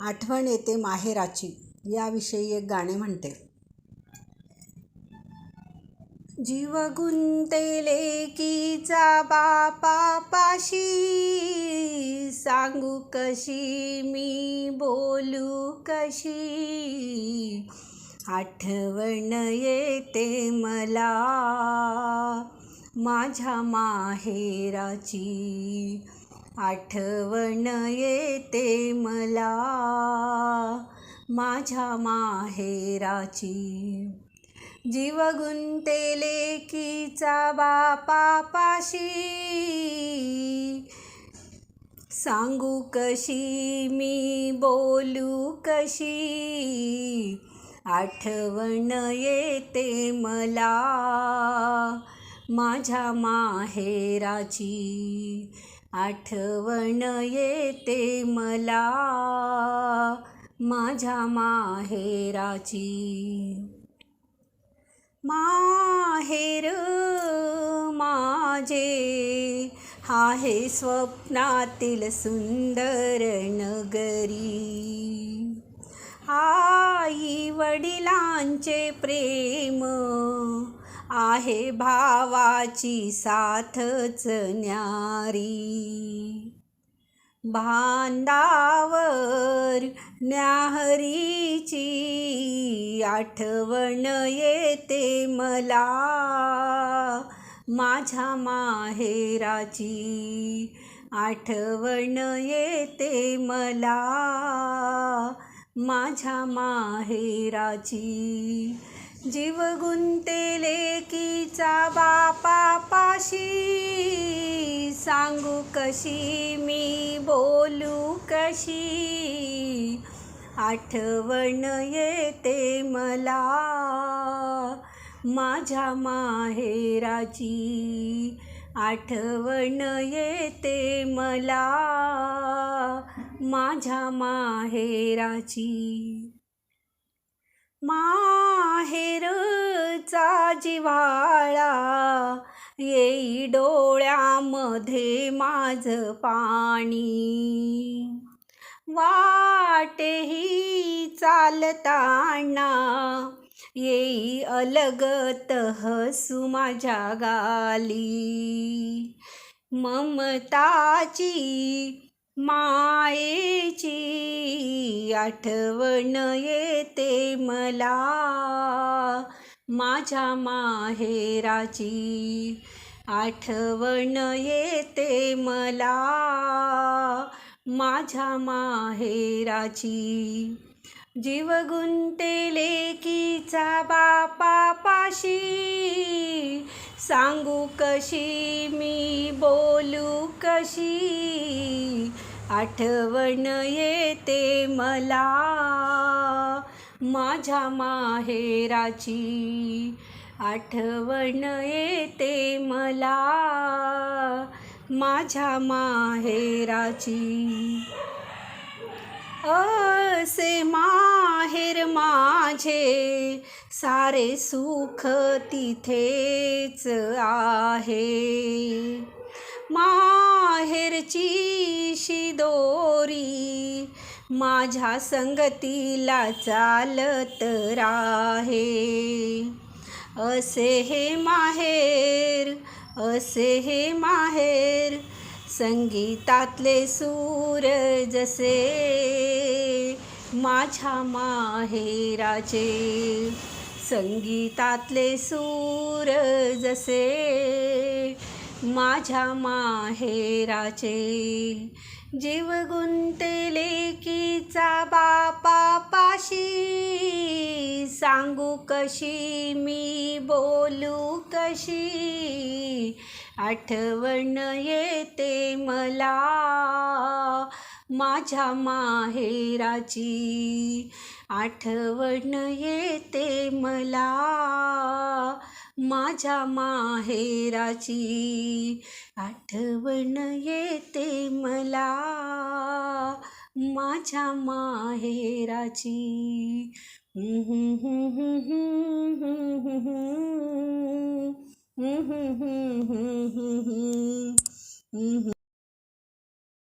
आठवण येते माहेराची याविषयी एक गाणे म्हणते. जीव गुंतेले कीचा बापा पाशी सांगू कशी मी बोलू कशी? आठवण येते मला माझ्या माहेराची आठवण येते मला. माझ्या माहेराची जीव गुंतेले कीचा बापापाशी. सांगू कशी मी बोलू कशी? आठवण येते मला. माझ्या माहेराची आठवण येते मला. माझ्या माहेराची माहेर माझे आहे स्वप्नातील सुंदर नगरी. आई वडिलांचे प्रेम आहे भावाची साथच न्यारी. भांडावर न्याहरीची आठवण येते मला. माझ्या माहेराची आठवण येते मला. माझ्या माहेराची जीव गुंतेले कीचा बापापाशी सांगू कशी मी बोलू कशी? आठवण येते मला माझ्या माहेराची. आठवण येते मला माझ्या माहेराची. माहेरचा जिव्हाळा येई डोळ्यामध्ये माझ पाणी. वाटेही चालताना येई अलगत हसू माझ्या गाली. ममताची मायेची आठवण येते मला. माझ्या माहेराची आठवण येते मला. माझ्या माहेराची जीव गुंतेले कीचा बापापाशी सांगू कशी मी बोलू कशी? आठवण येते मला. माझ्या माहेराची आठवण येते मला. माझ्या माहेराची. असे माहेर माझे सारे सुख तिथेच आहे. माहेरची शिदोरी माझ्या संगतीला चालत राहे. असे हे माहेर असे हे माहेर संगीतातले सूर जसे माझ्या माहेराचे. संगीतातले सूर जसे माझ्या माहेराचे. जीव गुंतले कीचा बापापाशी. सांगू कशी मी बोलू कशी? आठवण येते मला. माझ्या माहेराची आठवण येते मला. माझ्या माहेराची आठवण येते मला. माझ्या माहेराची.